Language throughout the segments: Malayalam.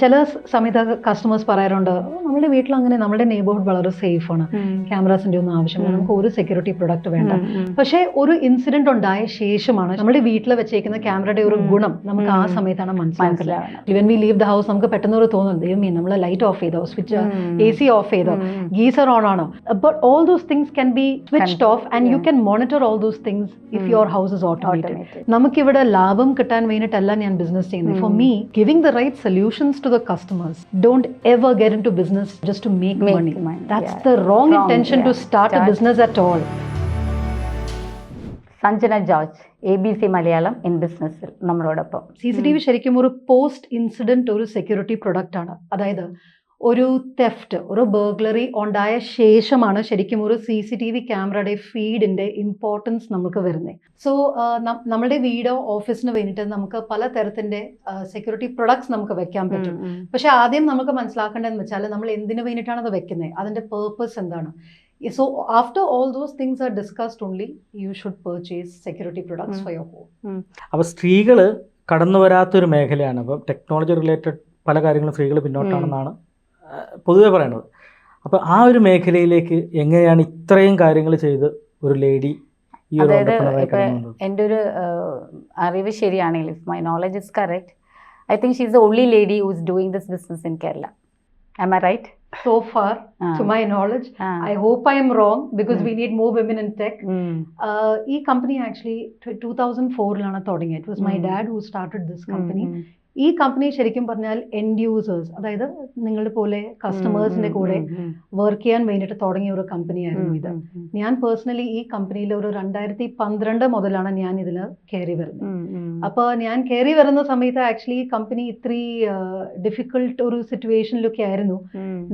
ചില സമയത്ത് കസ്റ്റമേഴ്സ് പറയാറുണ്ട് നമ്മുടെ വീട്ടിൽ അങ്ങനെ നമ്മുടെ നെയ്ബർഹുഡ് വളരെ സേഫ് ആണ്. ക്യാമറാസിന്റെ ഒന്നും ആവശ്യമില്ല. നമുക്ക് ഒരു സെക്യൂരിറ്റി പ്രൊഡക്റ്റ് വേണ്ട. പക്ഷേ ഒരു ഇൻസിഡന്റ് ഉണ്ടായ ശേഷമാണ് നമ്മുടെ വീട്ടിൽ വെച്ചേക്കുന്ന ക്യാമറയുടെ ഒരു ഗുണം നമുക്ക് ആ. സമയത്താണ് മനസ്സിലാക്കുന്നത് ഇവൻ വി ലീവ് ദ ഹൗസ് നമുക്ക് പെട്ടെന്ന് ഒരു തോന്നുന്നു ദൈവമേ നമ്മൾ ലൈറ്റ് ഓഫ് ചെയ്തോ? സ്വിച്ച്. എ സി ഓഫ് ചെയ്തോ. ഗീസർ ഓൺ ആണോ? But all those things can be switched Can- off and you. Can monitor all those things if. Your house is automated. നമുക്കിവിടെ ലാഭം കിട്ടാൻ വേണ്ടിയിട്ടല്ല ഞാൻ ബിസിനസ് ചെയ്യുന്നത്. For me giving the right solutions to the customers. Don't ever get into business just to make, Make money. money, That's yeah. the wrong, Wrong, intention yeah. to a Start- business at all. Sanjana George A B C Malayalam in ബിസിനസ്സിൽ നമ്മളോടൊപ്പം സി സി ടി വി ശരിക്കും ഒരു പോസ്റ്റ് ഇൻസിഡന്റ് ഒരു സെക്യൂരിറ്റി പ്രൊഡക്റ്റ് ആണ് അതായത് ഒരു തെഫ്റ്റ് ഒരു ബേഗ്ലറി ഉണ്ടായ ശേഷമാണ് ശരിക്കും ഒരു സി സി ടി വി ക്യാമറയുടെ ഫീഡിന്റെ ഇമ്പോർട്ടൻസ് നമുക്ക് വരുന്നത് സോ നമ്മുടെ വീടോ ഓഫീസിന് വേണ്ടിയിട്ട് നമുക്ക് പല തരത്തിന്റെ സെക്യൂരിറ്റി പ്രൊഡക്ട്സ് നമുക്ക് വെക്കാൻ പറ്റും. പക്ഷെ ആദ്യം നമുക്ക് മനസ്സിലാക്കേണ്ടതെന്ന് വെച്ചാൽ നമ്മൾ എന്തിനു വേണ്ടിയിട്ടാണ് അത് വെക്കുന്നത് അതിന്റെ പേർപ്പസ് എന്താണ്? So after all those things are discussed only you should purchase security products. For your home അപ്പോൾ സ്ത്രീകൾ കടന്നു വരാത്തൊരു മേഖലയാണ്. അപ്പം ടെക്നോളജി റിലേറ്റഡ് പല കാര്യങ്ങളും സ്ത്രീകൾ പിന്നോട്ടാണെന്നാണ് പൊതുവെ പറയണത്. അപ്പോൾ ആ ഒരു മേഖലയിലേക്ക് എങ്ങനെയാണ് ഇത്രയും കാര്യങ്ങൾ ചെയ്ത് ഒരു ലേഡി അതായത്? എന്റെ ഒരു അറിവ് ശരിയാണെങ്കിൽ if my knowledge is correct I think she is the only lady who is doing this business in Kerala am I right So far, to my knowledge, I hope I am wrong because Mm. we need more women in tech. Uh, ഈ കമ്പനി ആക്ച്വലി ടു തൗസൻഡ് ഫോറിലാണ് തുടങ്ങിയത്. It was my. Dad who started this company ഈ കമ്പനി ശരിക്കും പറഞ്ഞാൽ എൻഡ് യൂസേഴ്സ് അതായത് നിങ്ങളുടെ പോലെ കസ്റ്റമേഴ്സിന്റെ കൂടെ വർക്ക് ചെയ്യാൻ വേണ്ടിയിട്ട് തുടങ്ങിയ ഒരു കമ്പനിയായിരുന്നു ഇത്. ഞാൻ പേഴ്സണലി ഈ കമ്പനിയിൽ ഒരു രണ്ടായിരത്തി പന്ത്രണ്ട് മുതലാണ് ഞാൻ ഇതിൽ കയറി വരുന്നത്. അപ്പോൾ ഞാൻ കയറി വരുന്ന സമയത്ത് ആക്ച്വലി ഈ കമ്പനി ഇത്രയും ഡിഫിക്കൾട്ട് ഒരു സിറ്റുവേഷനിലൊക്കെ ആയിരുന്നു.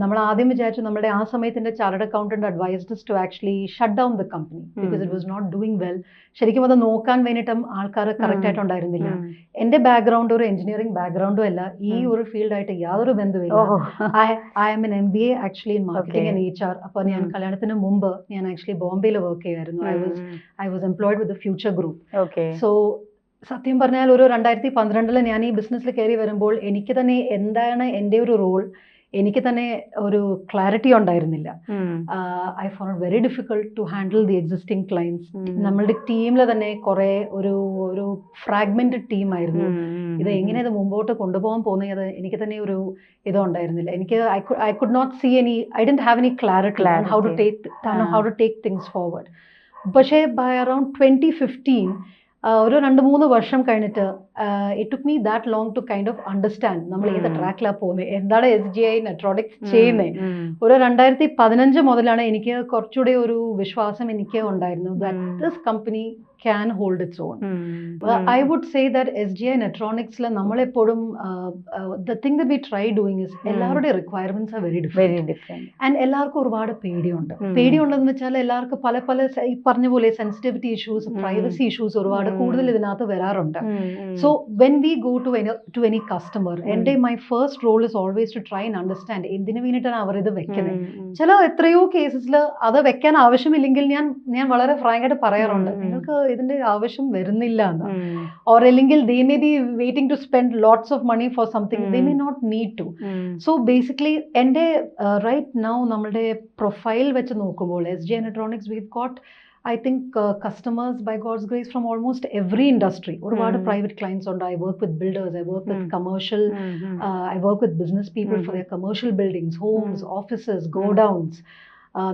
നമ്മൾ ആദ്യം വിചാരിച്ചു നമ്മുടെ ആ സമയത്തിന്റെ chartered accountant advised to actually shut down the company because it was not doing well ശരിക്കും അത് നോക്കാൻ വേണ്ടിയിട്ടും ആൾക്കാർ കറക്റ്റ് ആയിട്ട് ഉണ്ടായിരുന്നില്ല. എന്റെ ബാക്ക്ഗ്രൗണ്ട് ഒരു എഞ്ചിനീയറിംഗ് ബാക്ക്ഗ്രൗണ്ടും അല്ല ഈ ഒരു ഫീൽഡായിട്ട് യാതൊരു ബന്ധുവില്ല I'm an M B A actually in marketing and H R അപ്പോൾ ഞാൻ കല്യാണത്തിന് മുമ്പ് ഞാൻ ആക്ച്വലി ബോംബെയിൽ വർക്ക് ചെയ്യുമായിരുന്നു. I was I was employed with Future Group okay so സത്യം പറഞ്ഞാൽ ഒരു രണ്ടായിരത്തി പന്ത്രണ്ടിൽ ഞാൻ ഈ ബിസിനസ്സിൽ കയറി വരുമ്പോൾ എനിക്ക് തന്നെ എന്താണ് എന്റെ ഒരു റോൾ എനിക്ക് തന്നെ ഒരു ക്ലാരിറ്റി ഉണ്ടായിരുന്നില്ല. I found very difficult to handle the existing clients നമ്മളുടെ ടീമിൽ തന്നെ കുറേ ഒരു ഒരു ഫ്രാഗ്മെന്റഡ് ടീമായിരുന്നു ഇത് എങ്ങനെ ഇത് മുമ്പോട്ട് കൊണ്ടുപോകാൻ പോകുന്നത് എനിക്ക് തന്നെ ഒരു ഇതോ ഉണ്ടായിരുന്നില്ല. എനിക്ക് I could not see any I didn't have any clarity how to. Take. How to take things forward പക്ഷേ ബൈ അറൌണ്ട് ട്വന്റി ഫിഫ്റ്റീൻ ഒരു രണ്ട് മൂന്ന് വർഷം കഴിഞ്ഞിട്ട് it took me that long to kind of understand നമ്മൾ ഏത്. ട്രാക്കിലാണ് പോകുന്നത് എന്താണ് എസ് ജി ഐ നെട്രോണിക്സ് ചെയ്യുന്നത് ഒരു രണ്ടായിരത്തി പതിനഞ്ച് മുതലാണ് എനിക്ക് കുറച്ചുകൂടി ഒരു വിശ്വാസം എനിക്ക് ഉണ്ടായിരുന്നു that. This company can hold its own I would say that S G I നെട്രോണിക്സിൽ നമ്മളെപ്പോഴും the thing the we try doing is. എല്ലാവരുടെയും requirements are very differ different and എല്ലാവർക്കും ഒരുപാട് പേടിയുണ്ട്. പേടിയുണ്ടെന്ന് വെച്ചാൽ എല്ലാവർക്കും പല പല ഈ പറഞ്ഞ പോലെ സെൻസിറ്റിവിറ്റി ഇഷ്യൂസ് പ്രൈവസി ഇഷ്യൂസ് ഒരുപാട്. കൂടുതൽ ഇതിനകത്ത് വരാറുണ്ട്. So when we go to to any customer എന്റെ my first role is always to try and understand എന്തിനു വേണ്ടിയിട്ടാണ് അവർ ഇത് വെക്കുന്നത് ചില എത്രയോ കേസസിൽ അത് വെക്കാൻ ആവശ്യമില്ലെങ്കിൽ ഞാൻ ഞാൻ വളരെ ഫ്രാങ്ക് ആയിട്ട് പറയാറുണ്ട്. നിങ്ങൾക്ക് ഇതിന്റെ ആവശ്യം വരുന്നില്ല എന്ന് ഓർ അല്ലെങ്കിൽ they may be waiting to spend lots of money for something they may. Not need to so basically എന്റെ റൈറ്റ് നൗ നമ്മുടെ പ്രൊഫൈൽ വെച്ച് നോക്കുമ്പോൾ S G electronics we got I think customers by God's grace from almost every industry ഒരുപാട്. പ്രൈവറ്റ് ക്ലയൻസ് ഉണ്ട് I work with builders I work with. Commercial I work with business people for. Their commercial buildings homes. Offices godowns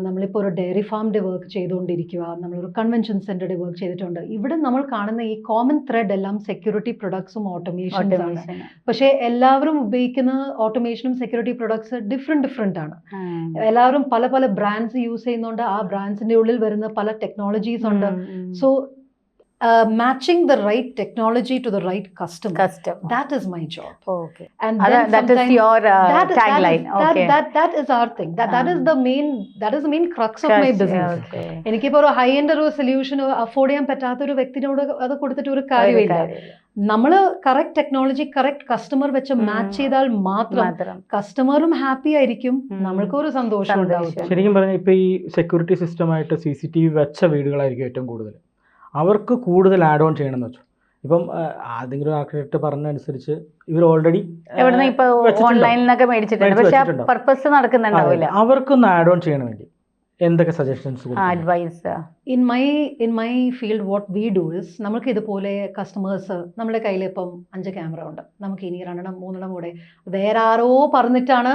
നമ്മളിപ്പോൾ ഒരു ഡയറി ഫാമിന്റെ വർക്ക് ചെയ്തുകൊണ്ടിരിക്കുക നമ്മളൊരു കൺവെൻഷൻ സെന്ററുടെ വർക്ക് ചെയ്തിട്ടുണ്ട്. ഇവിടെ നമ്മൾ കാണുന്ന ഈ കോമൺ ത്രെഡ് എല്ലാം സെക്യൂരിറ്റി പ്രൊഡക്ട്സും ഓട്ടോമേഷൻസ് ആണ്. പക്ഷേ എല്ലാവരും ഉപയോഗിക്കുന്ന ഓട്ടോമേഷനും സെക്യൂരിറ്റി പ്രൊഡക്ട്സ് ഡിഫറെന്റ് ഡിഫറെന്റ് ആണ്. എല്ലാവരും പല പല ബ്രാൻഡ്സ് യൂസ് ചെയ്യുന്നുണ്ട്. ആ ബ്രാൻഡ്സിന്റെ ഉള്ളിൽ വരുന്ന പല ടെക്നോളജീസ് ഉണ്ട്. So matching the right technology to the right customer custom that is my job okay and That, that is your uh, that, that, tagline. that, okay. that, that is our thing that, that is Ah. the main that is the main crux of my business okay. എനിക്കിപ്പോ ഒരു ഹൈ എൻഡ് ഒരു സൊല്യൂഷൻ അഫോർഡ് ചെയ്യാൻ പറ്റാത്ത ഒരു വ്യക്തിനോട് അത് കൊടുത്തിട്ട് ഒരു കാര്യമില്ല. നമ്മൾ കറക്റ്റ് ടെക്നോളജി കറക്റ്റ് കസ്റ്റമർ വെച്ച്. മാച്ച് ചെയ്താൽ മാത്രം കസ്റ്റമറും ഹാപ്പി ആയിരിക്കും. നമ്മൾക്കും ഒരു സന്തോഷം ഉണ്ടാവും സന്തോഷം. ശരിക്കും പറഞ്ഞാൽ ഇപ്പൊ ഈ സെക്യൂരിറ്റി സിസ്റ്റമായിട്ട് സി സി ടി വി വെച്ച വീടുകളായിരിക്കും ഏറ്റവും കൂടുതൽ അവർക്ക് കൂടുതൽ ആഡ് ഓൺ ചെയ്യണം എന്ന് വെച്ചു. ഇപ്പം ആദ്യം ആർക്കിടെക്ട് പറഞ്ഞനുസരിച്ച് ഇവർ ഓൾറെഡി എവിടുന്ന് ഇപ്പൊ ഓൺലൈനിൽ നിന്നൊക്കെ മേടിച്ചിട്ടുണ്ട്. പക്ഷെ. പർപ്പസ് നടക്കുന്നുണ്ടാവില്ല. അവർക്കൊന്ന് ആഡ് ഓൺ ചെയ്യണം വേണ്ടി. എന്തൊക്കെ suggestions advise in my in my field what we do is നമുക്ക് ഇതുപോലെ കസ്റ്റമേഴ്സ് നമ്മുടെ കയ്യിൽ ഇപ്പം അഞ്ച് ക്യാമറ ഉണ്ട്. നമുക്ക് ഇനി രണ്ടെണ്ണം മൂന്നെണ്ണം കൂടെ വേറെ ആരോ പറഞ്ഞിട്ടാണ്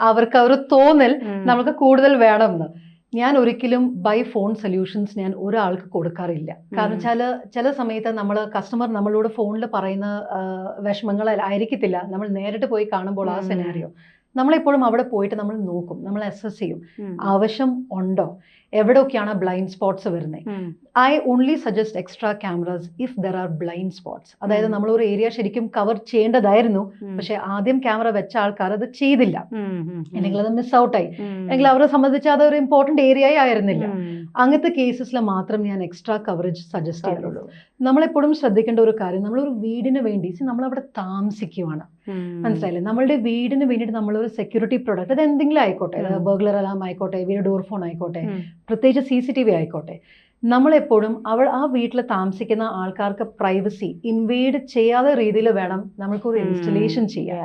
അവർക്ക് അവർ തോന്നൽ നമുക്ക് കൂടുതൽ വേണമെന്ന് ഞാൻ ഒരിക്കലും ബൈ ഫോൺ സൊല്യൂഷൻസ് ഞാൻ ഒരാൾക്ക് കൊടുക്കാറില്ല. കാരണം വെച്ചാൽ ചില സമയത്ത് നമ്മൾ കസ്റ്റമർ നമ്മളോട് ഫോണിൽ പറയുന്ന വിഷമങ്ങൾ ആയിരിക്കത്തില്ല. നമ്മൾ നേരിട്ട് പോയി കാണുമ്പോൾ ആ. സെനാരിയോ നമ്മളെപ്പോഴും അവിടെ പോയിട്ട് നമ്മൾ നോക്കും. നമ്മൾ അസസ് ചെയ്യും. ആവശ്യം ഉണ്ടോ? എവിടെയൊക്കെയാണ് ബ്ലൈൻഡ് സ്പോട്ട്സ് വരുന്നത് I only suggest extra cameras if there are blind spots അതായത് നമ്മൾ ഒരു ഏരിയ ശരിക്കും കവർ ചെയ്യേണ്ടതായിരുന്നു. പക്ഷെ ആദ്യം ക്യാമറ വെച്ച ആൾക്കാർ അത് ചെയ്തില്ല. അല്ലെങ്കിൽ അത് മിസ് ഔട്ടായി അല്ലെങ്കിൽ അവരെ സംബന്ധിച്ച് ഒരു ഇമ്പോർട്ടന്റ് ഏരിയ ആയിരുന്നില്ല. അങ്ങനത്തെ കേസസിൽ മാത്രം ഞാൻ എക്സ്ട്രാ കവറേജ് സജസ്റ്റ് ചെയ്യാറുള്ളൂ. നമ്മളെപ്പോഴും ശ്രദ്ധിക്കേണ്ട ഒരു കാര്യം നമ്മളൊരു വീടിന് വേണ്ടി നമ്മൾ നമ്മളവിടെ താമസിക്കുവാണ്. മനസ്സിലായില്ലേ? നമ്മളുടെ വീടിന് വേണ്ടിയിട്ട് നമ്മളൊരു സെക്യൂരിറ്റി പ്രൊഡക്റ്റ് അത് എന്തെങ്കിലും ആയിക്കോട്ടെ. ബർഗ്ലർ അലാം ആയിക്കോട്ടെ വീട് ഡോർ ഫോൺ ആയിക്കോട്ടെ പ്രത്യേകിച്ച് സി സി ടി വി ആയിക്കോട്ടെ. നമ്മളെപ്പോഴും അവൾ ആ വീട്ടിൽ താമസിക്കുന്ന ആൾക്കാർക്ക് പ്രൈവസി ഇൻവേഡ് ചെയ്യാതെ രീതിയിൽ വേണം നമ്മൾക്കൊരു ഇൻസ്റ്റലേഷൻ ചെയ്യാൻ.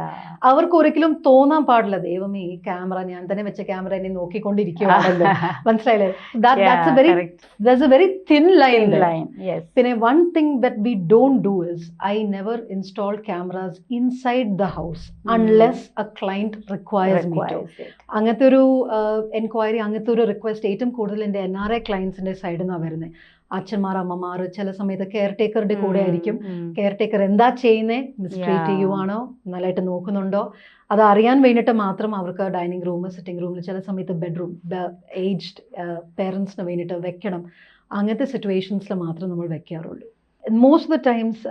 അവർക്ക് ഒരിക്കലും തോന്നാൻ പാടില്ല. ദൈവമേ ഈ ക്യാമറ ഞാൻ തന്നെ വെച്ച ക്യാമറ എന്നെ നോക്കിക്കൊണ്ടിരിക്കുകയാണല്ലോ മനസ്സിലായില്ലേ? That's a very that's a very thin line line പിന്നെ one thing that we don't do is I never install cameras inside the house unless a client requires me അങ്ങനത്തെ ഒരു എൻക്വയറി അങ്ങനത്തെ ഒരു റിക്വസ്റ്റ് ഏറ്റവും കൂടുതൽ എന്റെ എൻ ആർ ഐ ക്ലയൻസിന്റെ സൈഡിൽ നിന്നാണ് വരുന്നത് അച്ഛന്മാർ അമ്മമാർ ചില സമയത്ത് കെയർ ടേക്കറുടെ കൂടെ ആയിരിക്കും. കെയർ ടേക്കർ എന്താ ചെയ്യുന്നേ? മിസ്ട്രീറ്റ്. ചെയ്യുവാണോ? നല്ലതായിട്ട് നോക്കുന്നുണ്ടോ? അത് അറിയാൻ വേണ്ടിയിട്ട് മാത്രം അവർക്ക് ഡൈനിങ് റൂം സിറ്റിംഗ് റൂമിൽ ചില സമയത്ത് ബെഡ്റൂം ഏജ്ഡ് പേരൻസിന് വേണ്ടിയിട്ട് വെക്കണം. അങ്ങനത്തെ സിറ്റുവേഷൻസിൽ മാത്രം നമ്മൾ വെക്കാറുള്ളൂ. മോസ്റ്റ് ഓഫ് ദ ടൈംസ്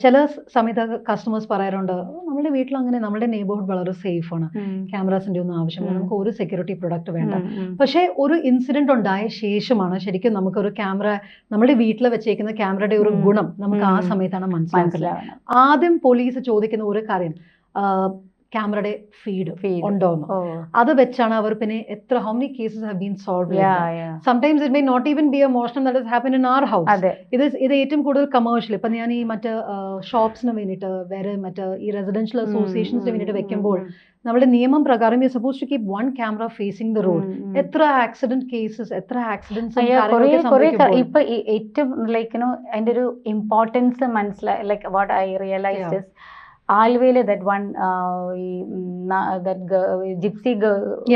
ചില സമയത്ത് കസ്റ്റമേഴ്സ് പറയാറുണ്ട് "ഓ, നമ്മുടെ വീട്ടിൽ അങ്ങനെ നമ്മുടെ നെയ്ബർഹുഡ് വളരെ സേഫ് ആണ്. ക്യാമറാസിന്റെ ഒന്നും ആവശ്യമില്ല. നമുക്ക് ഒരു സെക്യൂരിറ്റി പ്രൊഡക്റ്റ് വേണ്ട. പക്ഷേ ഒരു ഇൻസിഡന്റ് ഉണ്ടായ ശേഷമാണ് ശരിക്കും നമുക്കൊരു ക്യാമറ നമ്മുടെ വീട്ടിൽ വെച്ചേക്കുന്ന ക്യാമറയുടെ ഒരു. ഗുണം നമുക്ക് ആ. സമയത്താണ് മനസ്സിലാക്കുന്നത് ആദ്യം പോലീസ് ചോദിക്കുന്ന ഒരു കാര്യം ക്യാമറയുടെ ഫീഡ് ഉണ്ടോ ഉണ്ടോന്ന്. അത് വെച്ചാണ് അവർ പിന്നെ എത്ര how many cases have been solve. Sometimes it may not even be a മോഷണം that is happen in our house ഇത് ഇത് ഏറ്റവും കൂടുതൽ കമേഴ്ഷ്യൽ ഇപ്പൊ ഞാൻ ഈ മറ്റ് ഷോപ്സിന് വേണ്ടിയിട്ട് വേറെ മറ്റ് ഈ റെസിഡൻഷ്യൽ അസോസിയേഷൻസിന് വേണ്ടിയിട്ട് വെക്കുമ്പോൾ നമ്മുടെ നിയമം പ്രകാരം you suppose to keep one camera facing the road എത്ര ആക്സിഡന്റ് കേസസ് എത്ര കുറേ ഇപ്പൊ ഏറ്റവും ലൈക്ക് അതിന്റെ ഒരു ഇമ്പോർട്ടൻസ് മനസ്സിലായി ലൈക്ക് വാട്ട് ഐ റിയലൈസ് ആൽവയിൽ ദറ്റ് വൺ ഈ ജിപ്സി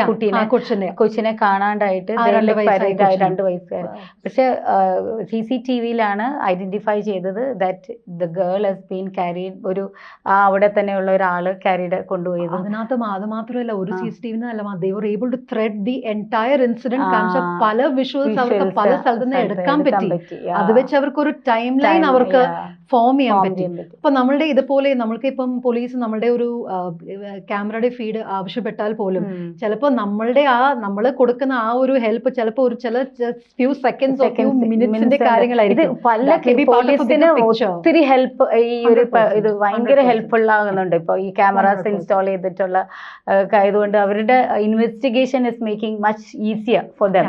കുട്ടീനെ കൊച്ചിനെ. കൊച്ചിനെ കാണാണ്ടായിട്ട് രണ്ട് വയസ്സുകാരൻ പക്ഷെ സി സി ടി വിയിലാണ് ഐഡന്റിഫൈ ചെയ്തത് that the girl has been carried ഒരു അവിടെ തന്നെയുള്ള ഒരാൾ ക്യാരീഡ് കൊണ്ടുപോയത്. അതിനകത്ത് അത് മാത്രമല്ല ഒരു. സി സി ടി വി അല്ല able to thread the entire incident കാരണം പല വിഷ്വൽസ് അവർക്ക് പല സ്ഥലത്ത് നിന്ന് എടുക്കാൻ പറ്റി. അത് വെച്ച് അവർക്ക് ഒരു ടൈം ലൈൻ അവർക്ക് ഫോം ചെയ്യാൻ പറ്റും. ഇപ്പൊ നമ്മളുടെ ഇതുപോലെ നമ്മൾക്ക് ഇപ്പം പോലീസ് നമ്മളുടെ ഒരു ക്യാമറയുടെ ഫീഡ് ആവശ്യപ്പെട്ടാൽ പോലും ചിലപ്പോ ചിലപ്പോൾ നമ്മളുടെ ആ നമ്മൾ കൊടുക്കുന്ന ആ ഒരു ഹെൽപ്പ് ചിലപ്പോ ഒരു ചില ഫ്യൂ സെക്കൻഡ് ഫ്യൂ മിനിറ്റ്സിന്റെ കാര്യങ്ങളായിരിക്കും. പല പോലീസിന് ഒത്തിരി ഹെൽപ്പ് ഈ ഒരു ഇത് ഭയങ്കര 100%. ഹെൽപ്ഫുൾ ആകുന്നുണ്ട് ഇപ്പൊ ഈ ക്യാമറാസ് ഇൻസ്റ്റാൾ ചെയ്തിട്ടുള്ള ആയതുകൊണ്ട് അവരുടെ investigation is making much easier for them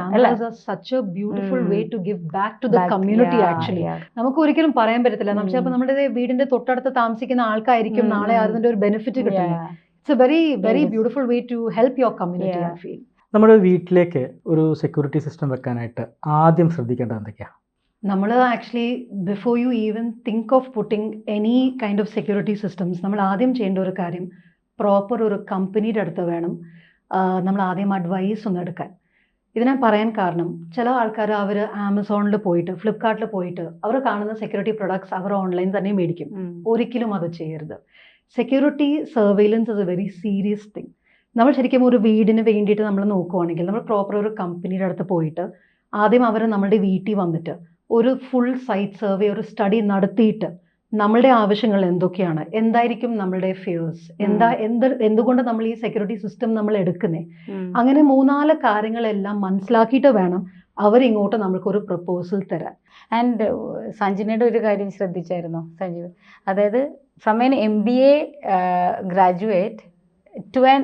such a beautiful way to give back to the community actually. നമുക്ക് ഒരിക്കലും പറയാൻ പറ്റത്തില്ല. നമുക്ക് അപ്പൊ ചിലപ്പോൾ നമ്മുടെ വീടിന്റെ തൊട്ടടുത്ത് താമസിക്കുന്ന ആൾക്കായിരിക്കും നാളെ. അതിന്റെ ഒരു ബെനിഫിറ്റ് കിട്ടുന്നത്. It's a very very beautiful way to help your community I feel നമ്മുടെ വീട്ടിലേക്ക് ഒരു സെക്യൂരിറ്റി സിസ്റ്റം വെക്കാനായിട്ട് ആദ്യം ശ്രദ്ധിക്കേണ്ടത് എന്തൊക്കെയാണ് നമ്മൾ actually before you even think of putting any kind of security systems നമ്മൾ ആദ്യം ചെയ്യേണ്ട ഒരു കാര്യം പ്രോപ്പർ ഒരു കമ്പനിയുടെ അടുത്ത് വേണം. നമ്മൾ ആദ്യം അഡ്വൈസ് ഒന്ന് എടുക്കാൻ. ഇത് ഞാൻ പറയാൻ കാരണം ചില ആൾക്കാർ അവർ ആമസോണിൽ പോയിട്ട് ഫ്ലിപ്കാർട്ടിൽ പോയിട്ട് അവർ കാണുന്ന സെക്യൂരിറ്റി പ്രൊഡക്ട്സ് അവർ ഓൺലൈൻ തന്നെ മേടിക്കും. ഒരിക്കലും അത് ചെയ്യരുത്. Security surveillance is a very serious thing നമ്മൾ ശരിക്കും ഒരു വീടിന് വേണ്ടിയിട്ട് നമ്മൾ നോക്കുവാണെങ്കിൽ നമ്മൾ പ്രോപ്പർ ഒരു കമ്പനിയുടെ അടുത്ത് പോയിട്ട് ആദ്യം അവർ നമ്മളുടെ വീട്ടിൽ വന്നിട്ട് ഒരു ഫുൾ സൈറ്റ് സർവേ ഒരു സ്റ്റഡി നടത്തിയിട്ട് നമ്മളുടെ ആവശ്യങ്ങൾ എന്തൊക്കെയാണ്? എന്തായിരിക്കും നമ്മളുടെ ഫിയേഴ്സ് എന്താ എന്ത് എന്തുകൊണ്ട് നമ്മൾ ഈ സെക്യൂരിറ്റി സിസ്റ്റം നമ്മൾ എടുക്കുന്നേ. അങ്ങനെ മൂന്നാൽ കാര്യങ്ങളെല്ലാം മനസ്സിലാക്കിയിട്ട് വേണം അവരിങ്ങോട്ട് നമ്മൾക്കൊരു പ്രപ്പോസൽ തരാൻ. ആൻഡ് സഞ്ജനയുടെ ഒരു കാര്യം ശ്രദ്ധിച്ചായിരുന്നു സഞ്ജീവ്? അതായത് from an M B A graduate to an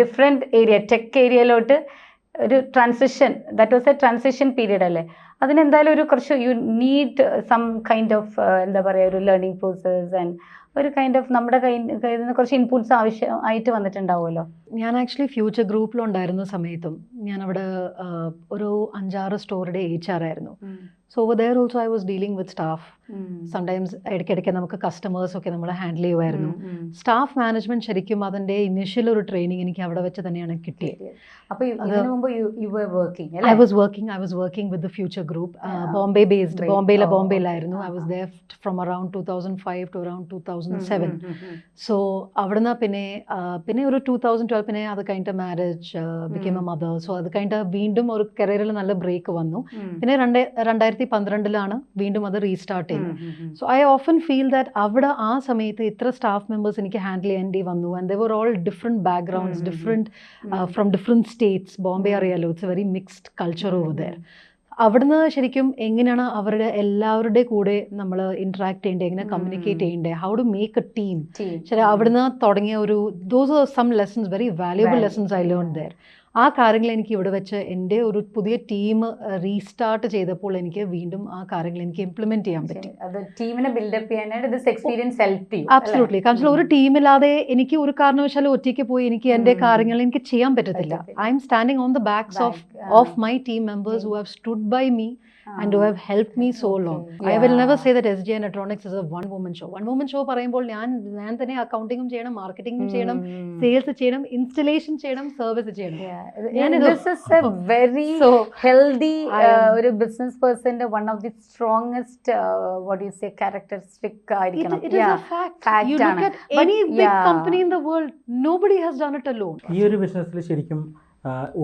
different area tech ഏരിയയിലോട്ട് ഒരു transition that was a transition period അല്ലേ? അതിനെന്തായാലും ഒരു കുറച്ച് you need some kind of എന്താ പറയുക ഒരു ലേണിംഗ് പ്രോസസ് ആൻഡ് ഒരു കൈൻഡ് ഓഫ് നമ്മുടെ കയ്യിൽ കയ്യിൽ നിന്ന് കുറച്ച് ഇൻപുട്സ് ആവശ്യമായിട്ട് വന്നിട്ടുണ്ടാവുമല്ലോ. ഞാൻ ആക്ച്വലി ഫ്യൂച്ചർ ഗ്രൂപ്പിലുണ്ടായിരുന്ന സമയത്തും ഞാൻ അവിടെ ഒരു അഞ്ചാറ് സ്റ്റോറുടെ എച്ച് ആർ ആയിരുന്നു. So over there also I was dealing with staff sometimes ഇടയ്ക്കിടയ്ക്ക് നമുക്ക് കസ്റ്റമേഴ്സ് ഒക്കെ നമ്മൾ ഹാൻഡിൽ ചെയ്യുമായിരുന്നു. സ്റ്റാഫ് മാനേജ്മെന്റ് ശരിക്കും അതിന്റെ ഇനിഷ്യൽ ഒരു ട്രെയിനിങ് എനിക്ക് അവിടെ വെച്ച് തന്നെയാണ് കിട്ടിയത്. I was working I was working with the Future Group. Bombay based. ബോംബെയിലെ ബോംബെയിലായിരുന്നു I was there from around two thousand five to around two thousand seven so അവിടുന്ന് പിന്നെ പിന്നെ ഒരു ടൂ തൗസൻഡ് ട്വൽവ് പിന്നെ അത് കഴിഞ്ഞിട്ട് marriage became a mother so അത് കഴിഞ്ഞിട്ട് വീണ്ടും ഒരു കരിയറിൽ നല്ല ബ്രേക്ക് വന്നു. പിന്നെ രണ്ട് രണ്ടായിരത്തി പന്ത്രണ്ടിലാണ് വീണ്ടും അത് റീസ്റ്റാർട്ട് ചെയ്യുന്നത് so I often feel that അവിടെ ആ സമയത്ത് ഇത്ര സ്റ്റാഫ് മെമ്പേഴ്സ് എനിക്ക് ഹാൻഡിൽ ചെയ്യേണ്ടി വന്നു. And there all different backgrounds different from different states Bombay അറിയാലോ it's very mixed culture over there അവിടുന്ന് ശരിക്കും എങ്ങനെയാണ് അവരുടെ എല്ലാവരുടെ കൂടെ നമ്മൾ ഇന്ററാക്ട് ചെയ്യേണ്ടത് എങ്ങനെ. കമ്മ്യൂണിക്കേറ്റ് ചെയ്യേണ്ടത് how to make a team ശരി. അവിടുന്ന് തുടങ്ങിയ ഒരു those some lessons very valuable Valuable, lessons I learn. There ആ കാര്യങ്ങൾ എനിക്ക് ഇവിടെ വെച്ച് എന്റെ ഒരു പുതിയ ടീം റീസ്റ്റാർട്ട് ചെയ്തപ്പോൾ എനിക്ക് വീണ്ടും ആ കാര്യങ്ങൾ എനിക്ക് ഇംപ്ലിമെന്റ് ചെയ്യാൻ പറ്റി. ടീമിനെ ബിൽഡപ്പ് ചെയ്യാനായിട്ട് ദിസ് എക്സ്പീരിയൻസ് ഹെൽപ്പ് ചെയ്യും കാരണം ഒരു ടീമില്ലാതെ എനിക്ക് ഒരു കാരണവശാലും ഒറ്റയ്ക്ക് പോയി എനിക്ക് എന്റെ. കാര്യങ്ങൾ എനിക്ക് ചെയ്യാൻ പറ്റത്തില്ല. പറ്റത്തില്ല. I'm standing on the backs of of my team members who have stood by me and who have helped me so long. Okay. I will never Yeah. say that SG Electronics is a one woman show. One woman show പറയുമ്പോൾ ഞാൻ ഞാൻ തന്നെ അക്കൗണ്ടിങ്ങും ചെയ്യണം മാർക്കറ്റിംഗും ചെയ്യണം സെയിൽസ് ചെയ്യണം ഇൻസ്റ്റലേഷൻ ചെയ്യണം സർവീസ് ചെയ്യണം this is a very healthy ഒരു business പേഴ്സന്റെ one of the strongest what you say characteristic ആയിരിക്കണം it is Yeah. a fact. fact you look ആണ്. any big company in the world, nobody has done it alone. ഈ ഒരു ബിസിനസ്സിൽ ശരിക്കും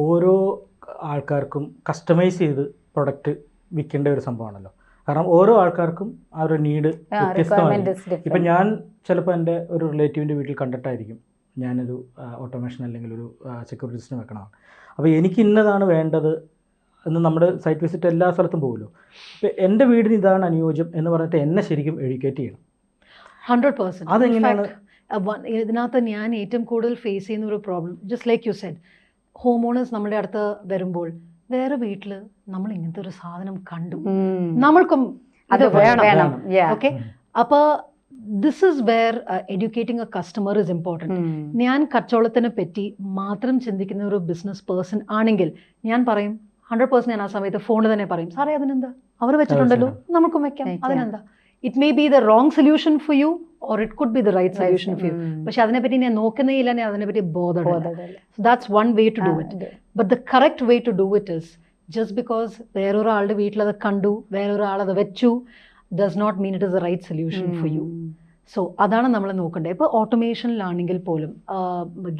ഓരോ ആൾക്കാർക്കും കസ്റ്റമൈസ് ചെയ്ത് പ്രൊഡക്റ്റ് വിൽക്കേണ്ട ഒരു സംഭവമാണല്ലോ. കാരണം ഓരോ ആൾക്കാർക്കും ആ ഒരു നീഡ് വ്യത്യസ്തമാണ് ഇപ്പം ഞാൻ ചിലപ്പോൾ എന്റെ ഒരു റിലേറ്റീവിന്റെ വീട്ടിൽ കണ്ടിട്ടായിരിക്കും ഞാനൊരു ഓട്ടോമേഷൻ അല്ലെങ്കിൽ ഒരു സെക്യൂരിറ്റി സിസ്റ്റം വെക്കണം അപ്പോൾ എനിക്ക് ഇന്നതാണ് വേണ്ടത് എന്ന് നമ്മുടെ സൈറ്റ് വിസിറ്റ് എല്ലാ സ്ഥലത്തും പോകുമല്ലോ അപ്പോൾ എന്റെ വീടിന് ഇതാണ് അനുയോജ്യം എന്ന് പറഞ്ഞിട്ട് എന്നെ ശരിക്കും എഡ്യൂക്കേറ്റ് ചെയ്യണം. ഹൺഡ്രഡ് പേഴ്സന്റ് അതെങ്ങനെയാണ്? ഇതിനകത്ത് ഞാൻ ഏറ്റവും കൂടുതൽ ഫേസ് ചെയ്യുന്ന ഒരു problem just like you said home owners നമ്മുടെ അടുത്ത് വരുമ്പോൾ വേറെ വീട്ടിൽ നമ്മൾ ഇങ്ങനത്തെ ഒരു സാധനം കണ്ടു. നമ്മൾക്കും അത് വേണം. ഓക്കെ അപ്പോൾ this is where educating a customer is important. ഞാൻ കച്ചവടത്തിനെ പറ്റി മാത്രം ചിന്തിക്കുന്ന ഒരു ബിസിനസ് പേഴ്സൺ ആണെങ്കിൽ ഞാൻ പറയും ഹൺഡ്രഡ് പേഴ്സന്റ് ഞാൻ ആ സമയത്ത് ഫോണിൽ തന്നെ പറയും സാറേ അതിനെന്താ? അവർ വെച്ചിട്ടുണ്ടല്ലോ നമുക്കും വെക്കാം. അതിനെന്താ? It may be the wrong solution for you or it could be the right solution for you. പക്ഷെ അതിനെപ്പറ്റി ഞാൻ നോക്കുന്നേയില്ല ഞാൻ അതിനെപ്പറ്റി ബോധമില്ല. That's one way to do it. But the correct way to do it is just because വേറൊരാളുടെ വീട്ടിലത് കണ്ടു വേറൊരാളത് വെച്ചു does not mean it is the right solution for you. So അതാണ് നമ്മൾ നോക്കേണ്ടത് ഇപ്പോൾ ഓട്ടോമേഷനിലാണെങ്കിൽ പോലും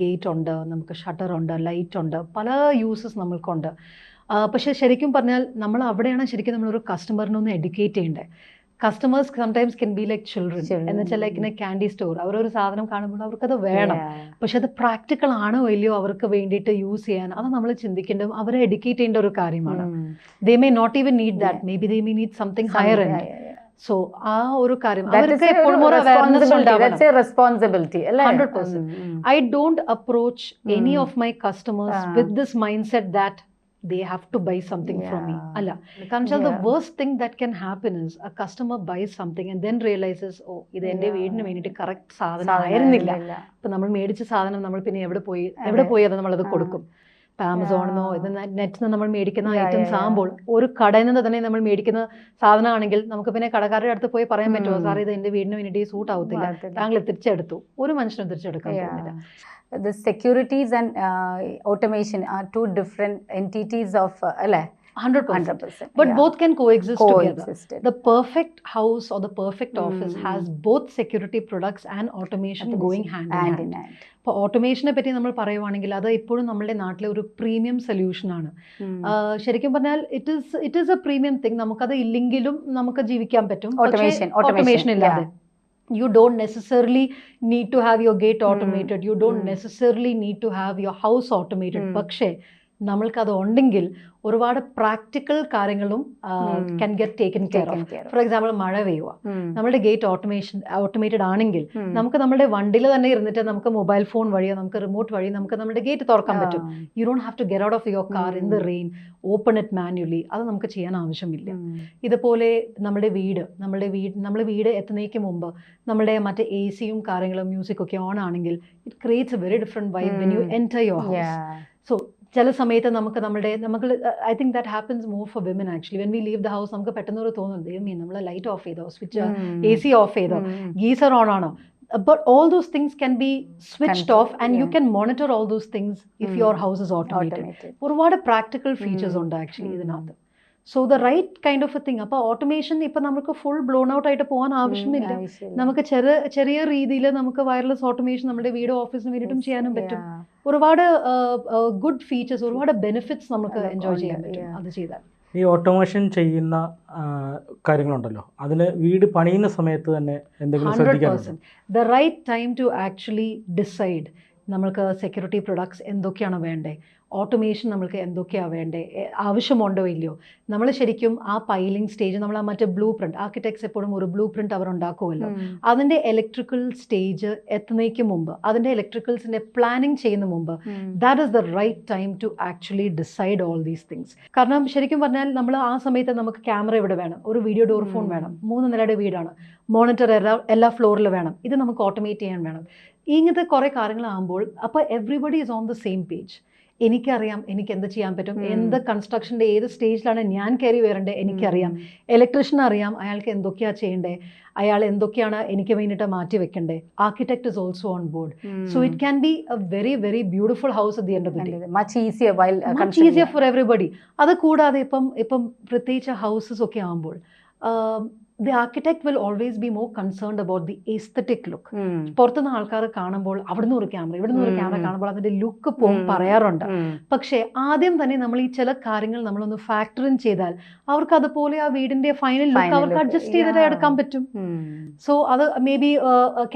ഗേറ്റ് ഉണ്ട് നമുക്ക് ഷട്ടർ ഉണ്ട് ലൈറ്റ് ഉണ്ട് പല യൂസസ് നമ്മൾക്കുണ്ട് പക്ഷേ ശരിക്കും പറഞ്ഞാൽ നമ്മൾ അവിടെയാണ് ശരിക്കും നമ്മളൊരു കസ്റ്റമറിനെ ഒന്ന് എഡ്യൂക്കേറ്റ് ചെയ്യേണ്ടത് customers sometimes can be like children. എന്ന് വെച്ചാൽ like in a candy store അവർ ഒരു സാധനം കാണുമ്പോൾ അവർക്കത് വേണം. പക്ഷെ അത് പ്രാക്ടിക്കൽ ആണോ ഇല്ലയോ അവർക്ക് വേണ്ടിയിട്ട് യൂസ് ചെയ്യാൻ അത് നമ്മൾ ചിന്തിക്കേണ്ടത് അവരെ എഡ്യൂക്കേറ്റ് ചെയ്യേണ്ട ഒരു കാര്യമാണ്. They may not even need that. Maybe they may need something higher end. So ആ ഒരു കാര്യം That is അവർക്ക് a എപ്പോഴും ഒരു awareness responsibility. ഉണ്ടാവണം That's a responsibility, അല്ലേ? 100%. ഉം, Mm. Ah. they have to buy something yeah. from me. Allah. Kanchal, yeah. the worst thing that can happen is a customer buys something and then realizes oh, ഇത് എന്റെ. വീടിന് വേണ്ടിയിട്ട് കറക്റ്റ് സാധനം ആയിരുന്നില്ല. ഇപ്പൊ നമ്മൾ മേടിച്ച സാധനം നമ്മൾ പിന്നെ എവിടെ പോയി. എവിടെ പോയി അത് നമ്മളത്. കൊടുക്കും ആമസോണിന്നോ. ഇത് നെറ്റിൽ നിന്ന് നമ്മൾ മേടിക്കുന്ന ഐറ്റംസ്. ആകുമ്പോൾ ഒരു കടയിൽ നിന്ന് തന്നെ നമ്മൾ മേടിക്കുന്ന സാധനമാണെങ്കിൽ നമുക്ക് പിന്നെ കടക്കാരുടെ അടുത്ത് പോയി പറയാൻ പറ്റുമോ. സാർ ഇത് എന്റെ വീടിന് വേണ്ടി സൂട്ട് ആവത്തില്ല. താങ്കൾ തിരിച്ചെടുത്തു ഒരു മനുഷ്യനും തിരിച്ചെടുക്കാൻ പറ്റില്ല The securities and uh, automation are two different entities of uh, അല്ലേ? Hundred percent 100%. But yeah. both can coexist together. Coexisted. The perfect house or the perfect office Mm. has both security products and automation going hand in Hand hand. in hand. ഇപ്പോൾ ഓട്ടോമേഷനെ പറ്റി നമ്മൾ പറയുവാണെങ്കിൽ അത് ഇപ്പോഴും നമ്മുടെ നാട്ടിലെ ഒരു പ്രീമിയം ഉം. ശരിക്കും പറഞ്ഞാൽ it is it is a premium thing നമുക്കത് ഇല്ലെങ്കിലും നമുക്ക് ജീവിക്കാൻ പറ്റും Automation, automation, ഓട്ടോമേഷൻ ഇല്ലാതെ you don't necessarily need to have your gate Mm, automated you don't mm. necessarily need to have your house automated Mm. പക്ഷേ നമ്മൾക്ക് അത് ഉണ്ടെങ്കിൽ ഒരുപാട് പ്രാക്ടിക്കൽ കാര്യങ്ങളും can get taken care of. For example മഴ പെയ്യുക. നമ്മുടെ ഗേറ്റ് ഓട്ടോമേഷൻ ഓട്ടോമേറ്റഡ് ആണെങ്കിൽ നമുക്ക് നമ്മുടെ വണ്ടിയിൽ തന്നെ ഇരുന്നിട്ട് നമുക്ക് മൊബൈൽ ഫോൺ വഴിയോ നമുക്ക് റിമോട്ട് വഴിയോ നമുക്ക് നമ്മുടെ ഗേറ്റ് തുറക്കാൻ പറ്റും. You don't have to get out of your car in the rain open it manually അത് നമുക്ക് ചെയ്യാൻ ആവശ്യമില്ല. ഇതുപോലെ നമ്മുടെ വീട് നമ്മുടെ വീട് നമ്മുടെ വീട് എത്തുന്നതിന് മുമ്പ് നമ്മുടെ മറ്റേ എ സിയും കാര്യങ്ങളും മ്യൂസിക്കൊക്കെ ഓൺ ആണെങ്കിൽ it creates a very different vibe when you. Enter your house so ചില സമയത്ത് നമുക്ക് നമ്മുടെ നമുക്ക് I think that happens more for women actually when we leave the house നമുക്ക് പെട്ടെന്ന് ഒരു തോന്നുന്നു ദൈവമേ നമ്മൾ ലൈറ്റ് ഓഫ് ചെയ്തോ സ്വിച്ച്. എ സി ഓഫ് ചെയ്തോ. ഗീസർ ഓൺ ആണോ but all those things can be switch Control, off and you. Can monitor all those things if Mm. Your house is automated Automated. ഒരുപാട് പ്രാക്ടിക്കൽ ഫീച്ചേഴ്സ് Mm. ഉണ്ട് ആക്ച്വലി Mm. ഇതിനകത്ത് so the right kind of a thing അപ്പോൾ ഓട്ടോമേഷൻ ഇപ്പം നമുക്ക് ഫുൾ ബ്ലോൺ ഔട്ട് ആയിട്ട് പോകാൻ ആവശ്യമില്ല. നമുക്ക് ചെറിയ ചെറിയ രീതിയിൽ നമുക്ക് വയർലെസ് ഓട്ടോമേഷൻ നമ്മുടെ വീട് ഓഫീസിന് വേണ്ടിയിട്ടും ചെയ്യാനും പറ്റും. ഒരുപാട് ഗുഡ് ഫീച്ചേഴ്സ് ഒരുപാട് ബെനിഫിറ്റ്സ് നമുക്ക് എൻജോയ് ചെയ്യാൻ പറ്റും അത് ചെയ്താൽ. ഈ ഓട്ടോമേഷൻ ചെയ്യുന്ന കാര്യങ്ങളുണ്ടല്ലോ. അതിന് വീട് പണിയുന്ന സമയത്ത് തന്നെ എന്തെങ്കിലും per cent the right time to actually decide നമ്മൾക്ക് സെക്യൂരിറ്റി പ്രൊഡക്ട്സ് എന്തൊക്കെയാണ് വേണ്ടേ ഓട്ടോമേഷൻ നമ്മൾക്ക് എന്തൊക്കെയാണ് വേണ്ടേ? ആവശ്യമുണ്ടോ ഇല്ലയോ? നമ്മൾ ശരിക്കും ആ പൈലിംഗ് സ്റ്റേജ് നമ്മൾ ആ മറ്റേ ബ്ലൂ പ്രിന്റ് ആർക്കിടെക്ട്സ് എപ്പോഴും ഒരു ബ്ലൂ പ്രിന്റ് അവർ ഉണ്ടാക്കുമല്ലോ. അതിന്റെ അതിന്റെ ഇലക്ട്രിക്കൽ സ്റ്റേജ് എത്തുന്നതിന് മുമ്പ് അതിന്റെ ഇലക്ട്രിക്കൽസിന്റെ പ്ലാനിങ് ചെയ്യുന്ന മുമ്പ് that is the right time to actually decide all these things കാരണം ശരിക്കും പറഞ്ഞാൽ നമ്മൾ ആ സമയത്ത് നമുക്ക് ക്യാമറ ഇവിടെ വേണം ഒരു വീഡിയോ ഡോർ ഫോൺ വേണം മൂന്ന് നിലയുടെ വീടാണ് മോണിറ്റർ എല്ലാ എല്ലാ ഫ്ലോറിൽ വേണം ഇത് നമുക്ക് ഓട്ടോമേറ്റ് ചെയ്യാൻ വേണം. ഇങ്ങനത്തെ കുറേ കാര്യങ്ങളാകുമ്പോൾ അപ്പോൾ everybody is on the same page എനിക്കറിയാം എനിക്ക് എന്ത് ചെയ്യാൻ പറ്റും? എന്ത് കൺസ്ട്രക്ഷന്റെ ഏത് സ്റ്റേജിലാണ് ഞാൻ കയറി വരേണ്ടത് എനിക്കറിയാം. ഇലക്ട്രീഷ്യൻ അറിയാം അയാൾക്ക് എന്തൊക്കെയാണ് ചെയ്യേണ്ടത് അയാൾ എന്തൊക്കെയാണ് എനിക്ക് വേണ്ടിയിട്ട് മാറ്റി വെക്കേണ്ടത് architect is also on board so it can be a very very beautiful house at the end of the day much easier while much easier for everybody അത് കൂടാതെ ഇപ്പം ഇപ്പം പ്രത്യേകിച്ച് ഹൗസസ് ഒക്കെ ആകുമ്പോൾ the architect will always be more concerned about the aesthetic look പുറത്തുനിന്ന് ആൾക്കാർ കാണുമ്പോൾ അവിടുന്ന് ഒരു ക്യാമറ ഇവിടുന്ന് ഒരു ക്യാമറ. കാണുമ്പോൾ അതിന്റെ ലുക്ക് പോകും. പറയാറുണ്ട്. പക്ഷേ ആദ്യം തന്നെ നമ്മൾ ഈ ചില കാര്യങ്ങൾ നമ്മളൊന്ന് ഫാക്ടർ ഇൻ ചെയ്താൽ അവർക്ക് അതുപോലെ ആ വീടിന്റെ ഫൈനൽ ലുക്ക് അവർക്ക് look, അഡ്ജസ്റ്റ് ചെയ്തിട്ട്. എടുക്കാൻ പറ്റും. സോ അത് മേ ബി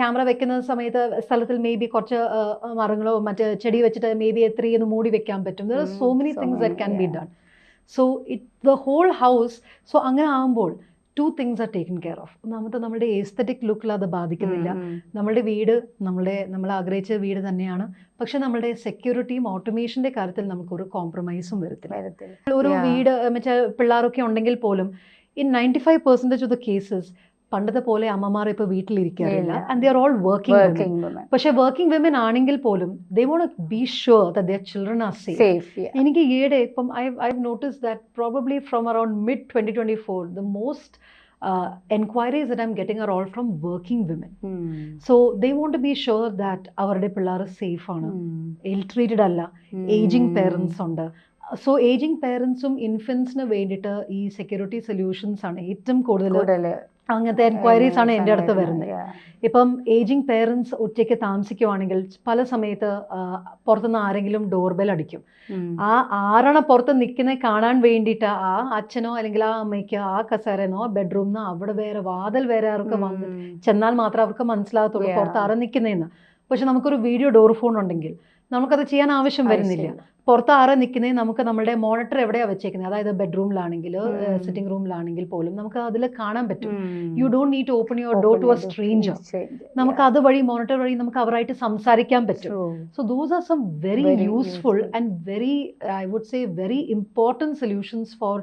ക്യാമറ വെക്കുന്ന സമയത്ത് സ്ഥലത്തിൽ മേ ബി കുറച്ച് മരങ്ങളോ മറ്റ് ചെടി വെച്ചിട്ട് മേ ബി എത്ര ഒന്ന് മൂടി വെക്കാൻ പറ്റും. So many so things that can be. Done so it the whole house so അങ്ങനെ ആകുമ്പോൾ two things are taken care of ഒന്നാമത്തെ നമ്മുടെ എസ്തറ്റിക് ലുക്കിൽ അത് ബാധിക്കുന്നില്ല. നമ്മുടെ വീട് നമ്മുടെ നമ്മൾ ആഗ്രഹിച്ച വീട് തന്നെയാണ്. പക്ഷെ നമ്മുടെ സെക്യൂരിറ്റിയും ഓട്ടോമേഷന്റെ കാര്യത്തിൽ നമുക്കൊരു കോംപ്രമൈസും വരത്തില്ല. ഒരു. വീട് മറ്റേ പിള്ളേരൊക്കെ ഉണ്ടെങ്കിൽ പോലും in ninety five percentage of the cases പണ്ടത്തെ പോലെ അമ്മമാർ ഇപ്പോൾ വീട്ടിലിരിക്കാറില്ല. And the are all working പക്ഷേ വർക്കിംഗ് വിമൻ ആണെങ്കിൽ പോലും they won't be sure that their children are safe എനിക്ക് ഈയിടെ ഇപ്പം I I notice that probably from around mid twenty twenty four the most enquiries that I'm getting are all from working women so they won't be sure that അവരുടെ പിള്ളേർ സേഫ് ആണ്. ഇൽ ട്രീറ്റഡ് അല്ല. ഏജിങ് പേരൻസ് ഉണ്ട്. സോ ഏജിങ് പേരൻസും ഇൻഫൻസിന് വേണ്ടിയിട്ട് ഈ സെക്യൂരിറ്റി സൊല്യൂഷൻസ് ആണ് ഏറ്റവും കൂടുതൽ അങ്ങനത്തെ എൻക്വയറീസ് ആണ് എന്റെ അടുത്ത് വരുന്നത്. ഇപ്പം ഏജിങ് പേരൻസ് ഒറ്റയ്ക്ക് താമസിക്കുവാണെങ്കിൽ പല സമയത്ത് പുറത്തുനിന്ന് ആരെങ്കിലും ഡോർബെൽ അടിക്കും. ആ ആരാണ് പുറത്ത് നിൽക്കുന്നത് കാണാൻ വേണ്ടിയിട്ട് ആ അച്ഛനോ അല്ലെങ്കിൽ ആ അമ്മയ്ക്ക് ആ കസേരനോ ബെഡ്റൂമിനോ അവിടെ വേറെ വാതിൽ വേറെ ആർക്ക് വന്ന് ചെന്നാൽ മാത്രമേ അവർക്ക് മനസ്സിലാകത്തുള്ളൂ. പുറത്ത് ആരെ നിൽക്കുന്നതെന്ന് പക്ഷെ നമുക്കൊരു വീഡിയോ ഡോർ ഫോൺ ഉണ്ടെങ്കിൽ നമുക്കത് ചെയ്യാൻ ആവശ്യം വരുന്നില്ല. പുറത്ത് ആരെ നിൽക്കുന്നത് നമുക്ക് നമ്മുടെ മോണിറ്റർ എവിടെയാണ് വെച്ചേക്കുന്നത്? അതായത് ബെഡ്റൂമിലാണെങ്കിൽ. സിറ്റിംഗ് റൂമിലാണെങ്കിൽ പോലും നമുക്ക് അതിൽ കാണാൻ പറ്റും. You don't need to open your door to a stranger നമുക്ക് അത് വഴി മോണിറ്റർ വഴി നമുക്ക് അവരായിട്ട് സംസാരിക്കാൻ പറ്റും. So those are some very useful and very I would say very important solutions for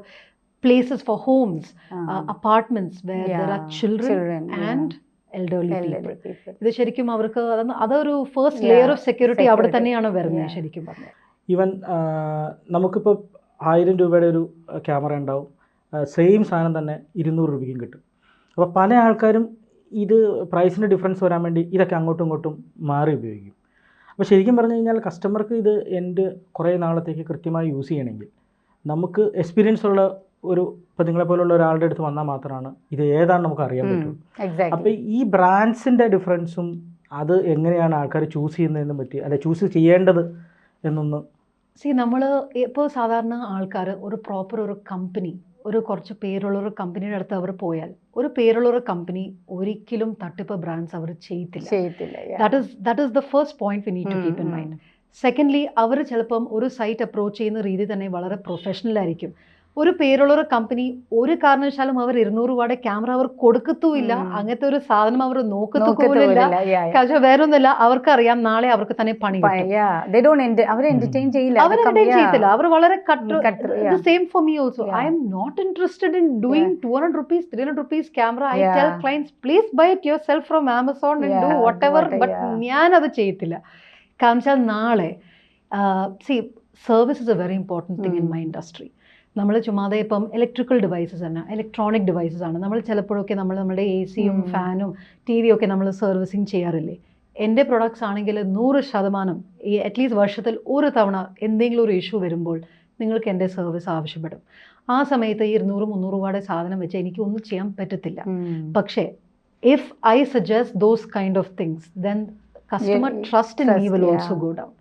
places for homes apartments where apartments where there are people. ഇത് ശരിക്കും അവർക്ക് അതൊരു ഫസ്റ്റ് ലെയർ ഓഫ് സെക്യൂരിറ്റി അവിടെ. തന്നെയാണ് വരുന്നത് ശരിക്കും പറഞ്ഞാൽ. ഈവൻ നമുക്കിപ്പോൾ ആയിരം രൂപയുടെ ഒരു ക്യാമറ ഉണ്ടാവും. സെയിം സാധനം തന്നെ ഇരുന്നൂറ് രൂപയ്ക്കും കിട്ടും. അപ്പോൾ പല ആൾക്കാരും ഇത് പ്രൈസിന്റെ ഡിഫറൻസ് വരാൻ വേണ്ടി ഇതൊക്കെ അങ്ങോട്ടും ഇങ്ങോട്ടും മാറി ഉപയോഗിക്കും. അപ്പോൾ ശരിക്കും പറഞ്ഞു കഴിഞ്ഞാൽ കസ്റ്റമർക്ക് ഇത് എന്റെ കുറേ നാളത്തേക്ക് കൃത്യമായി യൂസ് ചെയ്യണമെങ്കിൽ നമുക്ക് എക്സ്പീരിയൻസ് ഉള്ള ഒരു ഇപ്പോൾ നിങ്ങളെ പോലുള്ള ഒരാളുടെ അടുത്ത് വന്നാൽ മാത്രമാണ് ഇത് ഏതാണ് നമുക്ക് അറിയാൻ പറ്റുള്ളൂ അപ്പോൾ ഈ ബ്രാൻഡ്സിന്റെ ഡിഫറൻസും അത് എങ്ങനെയാണ് ആൾക്കാർ ചൂസ് ചെയ്യുന്നതെന്നും പറ്റി അല്ലെ ചൂസ് ചെയ്യേണ്ടത് എന്നൊന്ന്. സി നമ്മൾ ഇപ്പോൾ സാധാരണ ആൾക്കാർ ഒരു പ്രോപ്പർ ഒരു കമ്പനി ഒരു കുറച്ച് പേരുള്ള ഒരു കമ്പനിയുടെ അടുത്ത് അവർ പോയാൽ ഒരു പേരുള്ള ഒരു കമ്പനി ഒരിക്കലും തട്ടിപ്പ് ബ്രാൻഡ്സ് അവർ ചെയ്യത്തില്ല. ചെയ്യത്തില്ല that is that is the first point we need to keep in mind secondly അവർ ചിലപ്പം ഒരു സൈറ്റ് അപ്രോച്ച് ചെയ്യുന്ന രീതി തന്നെ വളരെ പ്രൊഫഷണൽ ആയിരിക്കും. ഒരു പേരുള്ള ഒരു കമ്പനി ഒരു കാരണവശാലും അവർ ഇരുന്നൂറ് രൂപയുടെ ക്യാമറ അവർ കൊടുക്കത്തുമില്ല. അങ്ങനത്തെ ഒരു സാധനം അവർ നോക്കത്തുമില്ല. പക്ഷെ വേറൊന്നുമില്ല. അവർക്കറിയാം നാളെ അവർക്ക് തന്നെ പണി entertain ചെയ്യില്ല. അവർ അവർ വളരെ. Same for me also. I am not interested in doing two hundred rupees three hundred rupees camera I tell clients please buy it yourself from Amazon do whatever but. ഞാൻ അത് ചെയ്യത്തില്ല. കാരണം വെച്ചാൽ നാളെ C service is a very important thing in. My industry നമ്മൾ ചുമ്മാതെ ഇപ്പം ഇലക്ട്രിക്കൽ ഡിവൈസസ് തന്നെ ഇലക്ട്രോണിക് ഡിവൈസസ് ആണ്. നമ്മൾ ചിലപ്പോഴൊക്കെ നമ്മൾ നമ്മുടെ എ സിയും. ഫാനും ടി വിയും ഒക്കെ നമ്മൾ സർവീസിങ് ചെയ്യാറില്ലേ? എന്റെ പ്രൊഡക്ട്സ് ആണെങ്കിൽ നൂറ് ശതമാനം ഈ അറ്റ്ലീസ്റ്റ് വർഷത്തിൽ ഒരു തവണ എന്തെങ്കിലും ഒരു ഇഷ്യൂ വരുമ്പോൾ നിങ്ങൾക്ക് എന്റെ സർവീസ് ആവശ്യപ്പെടും. ആ സമയത്ത് ഈ ഇരുന്നൂറ് മുന്നൂറ് രൂപയുടെ സാധനം വെച്ച് എനിക്ക് ഒന്നും ചെയ്യാൻ പറ്റത്തില്ല. പക്ഷേ if I suggest those kind of things then customer trust in me will also go down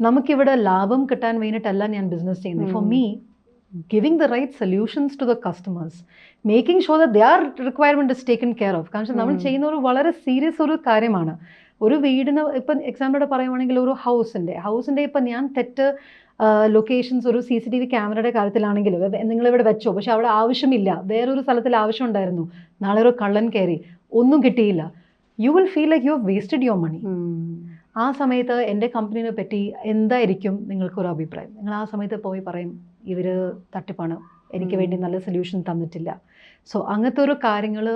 നമുക്കിവിടെ ലാഭം കിട്ടാൻ വേണ്ടിയിട്ടല്ല ഞാൻ ബിസിനസ് ചെയ്യുന്നത്. For. Me giving the right solutions to the customers making sure the their requirement is taken care of കാരണം നമ്മൾ. ചെയ്യുന്ന ഒരു വളരെ സീരിയസ് ഒരു കാര്യമാണ്. ഒരു വീടിന് ഇപ്പം എക്സാമ്പിളോട് പറയുവാണെങ്കിൽ ഒരു ഹൗസിന്റെ ഹൗസിന്റെ ഇപ്പം ഞാൻ തെറ്റ് ലൊക്കേഷൻസ് ഒരു സി സി ടി വി ക്യാമറയുടെ കാര്യത്തിലാണെങ്കിലും നിങ്ങളിവിടെ വെച്ചോ പക്ഷെ അവിടെ ആവശ്യമില്ല. വേറൊരു സ്ഥലത്തിൽ ആവശ്യമുണ്ടായിരുന്നു നാളെ ഒരു കള്ളൻ കയറി. ഒന്നും കിട്ടിയില്ല. You will feel like you have wasted your money ആ സമയത്ത് എന്റെ കമ്പനീനെ പറ്റി എന്തായിരിക്കും നിങ്ങൾക്കൊരു അഭിപ്രായം? നിങ്ങൾ ആ സമയത്ത് പോയി പറയും. ഇവർ തട്ടിപ്പാണ്. എനിക്ക് വേണ്ടി നല്ല സൊല്യൂഷൻ തന്നിട്ടില്ല. സോ അങ്ങനത്തെ ഒരു കാര്യങ്ങൾ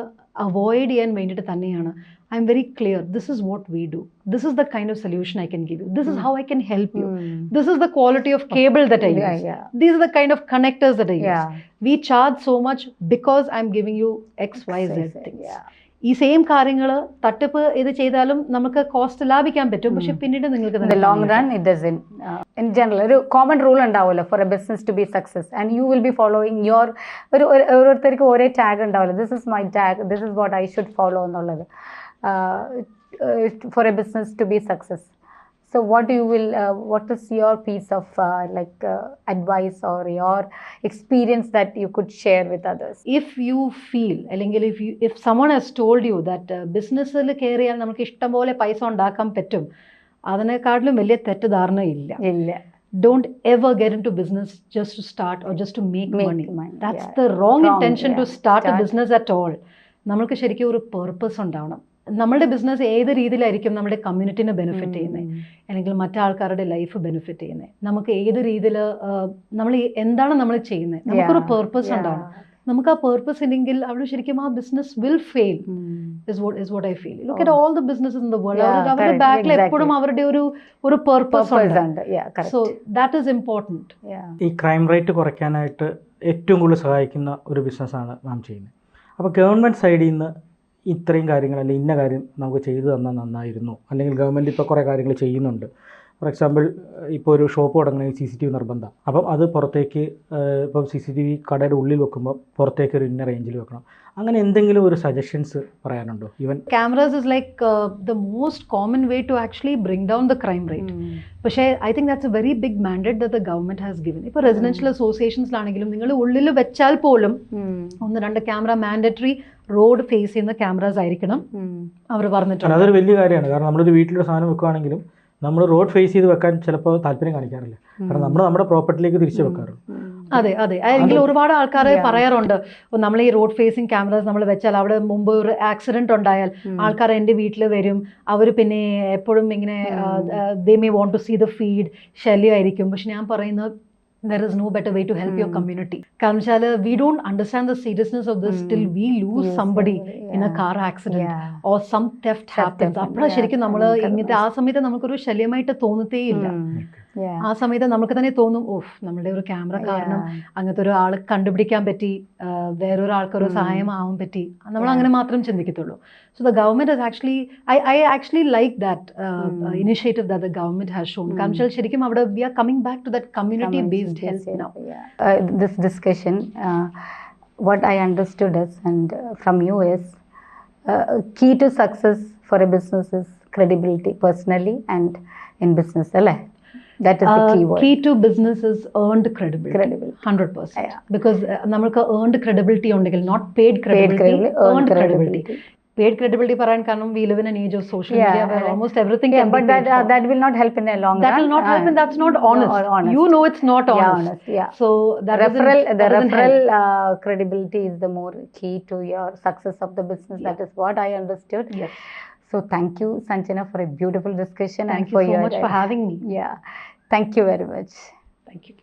അവോയ്ഡ് ചെയ്യാൻ വേണ്ടിയിട്ട് തന്നെയാണ്. I am very clear this is what we do this is the kind of solution I can give you this is. How I can help you. This is the quality of cable that I use these the kind of connectors that I use we charge so much because I am giving you X Y Z things. ഈ സെയിം കാര്യങ്ങൾ തട്ടിപ്പ് ഇത് ചെയ്താലും നമുക്ക് കോസ്റ്റ് ലാഭിക്കാൻ പറ്റും. പക്ഷെ പിന്നീട് നിങ്ങൾക്ക് long run it in in general ഒരു കോമൺ റൂൾ ഉണ്ടാവുമല്ലോ for a business to be success and you will be following your ഒരു ഒരു- ഓരോരുത്തർക്ക് ഓരോ ടാഗ് ഉണ്ടാവുമല്ലോ. This is my tag this is what I should follow എന്നുള്ളത്. For a business to be success so what you will what is your piece of like advice or your experience that you could share with others if you feel അല്ലെങ്കിൽ if you if someone has told you that ബിസിനസ്സിൽ കയറിയാൽ നമുക്ക് ഇഷ്ടം പോലെ പൈസ ഉണ്ടാക്കാൻ പറ്റും. അതിനെക്കാട്ടിലും വലിയ തെറ്റിദ്ധാരണ ഇല്ല. ഇല്ല. Don't ever get in to business just to start or just to make Make money money, that's yeah. Wrong Wrong, intention to yeah. Start A Start- business at all നമ്മൾക്ക് ശരിക്കും ഒരു പേർപ്പസ് ഉണ്ടാവണം. നമ്മുടെ ബിസിനസ് ഏത് രീതിയിലായിരിക്കും നമ്മുടെ കമ്മ്യൂണിറ്റിനെ ബെനിഫിറ്റ് ചെയ്യുന്നത് അല്ലെങ്കിൽ മറ്റാൾക്കാരുടെ ലൈഫ് ബെനിഫിറ്റ് ചെയ്യുന്നത് നമുക്ക് ഏത് രീതിയിൽ നമ്മൾ എന്താണ് നമ്മൾ ചെയ്യുന്നത് നമുക്കൊരു പേർപ്പസ് ഉണ്ടാവും നമുക്ക് ആ പേർപ്പസ് ഇല്ലെങ്കിൽ അവിടെ ശരിക്കും ആ business will fail is what is what I feel look at. All the business in the world അവരുടെ ബാക്കിൽ എപ്പോഴും അവരുടെ ഒരു ഒരു പേർപ്പസ് ഉണ്ട്. ഉണ്ട്. സോ ദാറ്റ് ഈസ് ഇമ്പോർട്ടന്റ് ഈ ക്രൈം റേറ്റ് കുറയ്ക്കാനായിട്ട് ഏറ്റവും കൂടുതൽ സഹായിക്കുന്ന ഒരു ബിസിനസ്സാണ് നാം ചെയ്യുന്നത്. അപ്പോൾ ഗവൺമെന്റ് സൈഡിൽ നിന്ന് ഇത്രയും കാര്യങ്ങൾ അല്ലെങ്കിൽ ഇന്ന കാര്യം നമുക്ക് ചെയ്തു തന്നാൽ നന്നായിരുന്നു. അല്ലെങ്കിൽ ഗവൺമെന്റ് ഇപ്പോൾ കുറേ കാര്യങ്ങൾ ചെയ്യുന്നുണ്ട്. ഫോർ എക്സാമ്പിൾ ഇപ്പോൾ ഒരു ഷോപ്പ് തുടങ്ങണമെങ്കിൽ സി സി ടി വി നിർബന്ധം. അപ്പം അത് പുറത്തേക്ക് ഇപ്പം സി സി ടി വി കടയുടെ ഉള്ളിൽ വെക്കുമ്പോൾ പുറത്തേക്ക് ഒരു ഇന്ന റേഞ്ചിൽ വെക്കണം. അങ്ങനെ എന്തെങ്കിലും ഒരു സജഷൻസ് പറയാനുണ്ടോ? Even cameras is like the most common way to actually bring down the crime rate പക്ഷേ I think that's a very big mandate the government has given ഇപ്പോൾ റെസിഡൻഷ്യൽ അസോസിയേഷൻസിലാണെങ്കിലും നിങ്ങൾ ഉള്ളിൽ വെച്ചാൽ പോലും ഒന്ന് രണ്ട് ക്യാമറ മാൻഡറ്ററി റോഡ് ഫേസ് ചെയ്യുന്ന ക്യാമറാസ് ആയിരിക്കണം അവർ പറഞ്ഞിട്ടുണ്ട് അതൊരു വലിയ കാര്യമാണ് കാരണം നമ്മളൊരു വീട്ടിലൊരു സാധനം വെക്കുകയാണെങ്കിലും നമ്മൾ റോഡ് ഫേസ് ചെയ്ത് വെക്കാൻ ചിലപ്പോൾ താല്പര്യം കാണിക്കാറില്ല കാരണം നമ്മൾ നമ്മുടെ പ്രോപ്പർട്ടിയിലേക്ക് തിരിച്ചു വെക്കാറുള്ളൂ അതെ അതെ അല്ലെങ്കിൽ ഒരുപാട് ആൾക്കാർ പറയാറുണ്ട് നമ്മൾ ഈ റോഡ് ഫേസിങ് ക്യാമറാസ് നമ്മൾ വെച്ചാൽ അവിടെ മുമ്പ് ഒരു ആക്സിഡന്റ് ഉണ്ടായാൽ ആൾക്കാർ എന്റെ വീട്ടിൽ വരും അവർ പിന്നെ എപ്പോഴും ഇങ്ങനെ they may want to see the feed ശല്യമായിരിക്കും പക്ഷെ ഞാൻ പറയുന്നത് there is no better way to help your Mm. Community കാരണം വെച്ചാൽ we don't understand the seriousness of this till we lose somebody in a car accident or some theft happens happened, അപ്പോഴാണ് ശരിക്കും നമ്മൾ ഇങ്ങനത്തെ ആ സമയത്ത് നമുക്കൊരു ശല്യമായിട്ട് തോന്നത്തേ ഇല്ല ആ സമയത്ത് നമുക്ക് തന്നെ തോന്നും ഓഫ് നമ്മുടെ ഒരു ക്യാമറ കാരണം അങ്ങനത്തെ ഒരു ആൾ കണ്ടുപിടിക്കാൻ പറ്റി ആ, വേറൊരാൾക്ക് ഒരു ഉം. സഹായമാവാൻ പറ്റി നമ്മൾ. അങ്ങനെ മാത്രം ചിന്തിക്കത്തുള്ളൂ so the government has actually I I actually like that. Initiative that the government has shown കാരണം വെച്ചാൽ ശരിക്കും അവിടെ we are coming back to that community based health now what what I understood is, and uh, from you is, uh, key to success for a business is credibility, personally and in business. അല്ലേ? That is the key word. Key to business is earned credibility Credibility. Hundred percent Yeah. Because നമുക്ക് ഏൺഡ് ക്രെഡിബിലിറ്റി ഉണ്ടെങ്കിൽ not paid Paid credibility credibility, earned earned credibility credibility. paid credibility പറയാൻ കാരണം we live in an age of social Yeah, media where right. almost everything Yeah, can but be paid that uh, for. that will not help in the long that run. will not help Uh, and that's not no, honest. honest. you know it's not Yeah, honest, honest. Yeah. so that referral doesn't- the that doesn't referral help. uh, credibility is the more key to your success of the business that is what i understood yes so thank you sanjana for a beautiful discussion thank and you for so your much for having me. Yeah. Thank you very much. Thank you